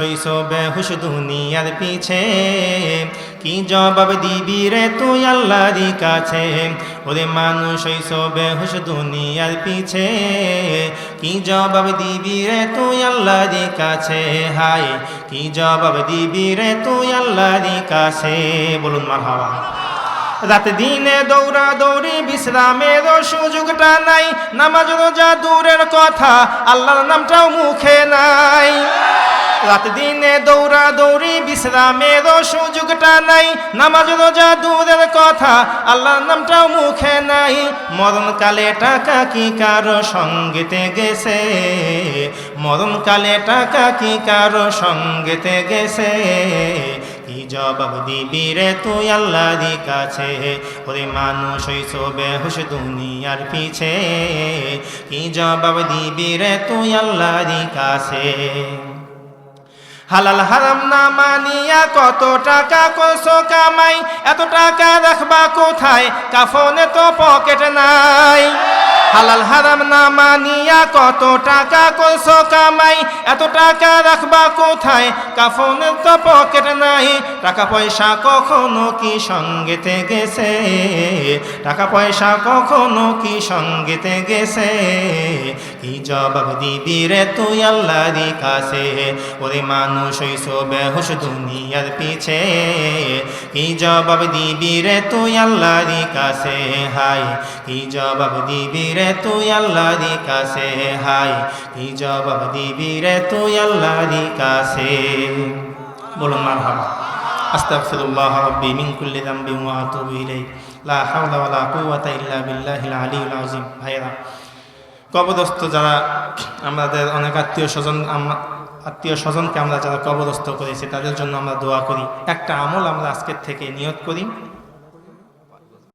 হইছো বেহুশ দুনিয়ার পিছে। কি জবাব দিবি রে তুই আল্লাহর কাছে? ওরে মানুষ হইছো বেহুশ দুনিয়ার পিছে। কি জবাব দিবি রে তুই আল্লাহর কাছে? হাই কি জবাব দিবি রে তুই আল্লাহর কাছে? বলুন মার হাওয়া রাত দিনে দৌড়া দৌড়ি, বিশ্রামের সুযোগটা নাই। নামাজ রোজা দূরের কথা, আল্লাহর নামটাও মুখে নাই। রাত দিনে দৌড়া দৌড়ি বিশ্রামের সুযোগটা নাই নামাজ রোজা দূরের কথা, আল্লাহর নামটাও মুখে নাই। মরণকালে টাকা কি কারও সঙ্গেতে গেছে? মরণকালে টাকা কি কারও সঙ্গেতে গেছে? কি জবাব দিবি রে তুই আল্লাহর কাছে? ওরে মানুষ হইছ বেহুশ দুনিয়ার পিছে। কি জবাব দিবি রে তুই কাছে? হালাল হারাম না মানিয়া কত টাকা কোসো কামাই? এত টাকা রাখবা কোথায়? কাফনে তো পকেট নাই। হালাল হারাম না মানিয়া কত টাকা কোসো কামাই? এত টাকা রাখবা কোথায়? কাফনে তো পকেট নাই। টাকা পয়সা কখনো কি সঙ্গেতে গেছে? টাকা পয়সা কখনো কি সঙ্গেতে গেছে? কি জবাব দিবি রে তুই আল্লাহর কাছে? ওরে মানুষ হইছ বেহুশ দুনিয়ার পিছে। কি জবাব দিবি রে তুই আল্লাহর কাছে? হাই কি জবাব দিবি রে তুই আল্লাহর কাছে? হাই কি জবাব দিবি রে তুই আল্লাহর কাছে? বলুন মার হাবা আস্তাগফিরুল্লাহ রাব্বি মিন কুল্লি যামবি ওয়া আতুবু ইলাইহি। লা হাওলা ওয়ালা কুওয়াতা ইল্লা বিল্লাহিল আলিয়্যিল আযীম। ভাইরা কবরস্থ যারা, আমাদের অনেক আত্মীয় স্বজন আত্মীয় স্বজনকে আমরা যারা কবরস্থ করেছি, তাদের জন্য আমরা দোয়া করি। একটা আমল আমরা আজকের থেকে নিয়ত করি।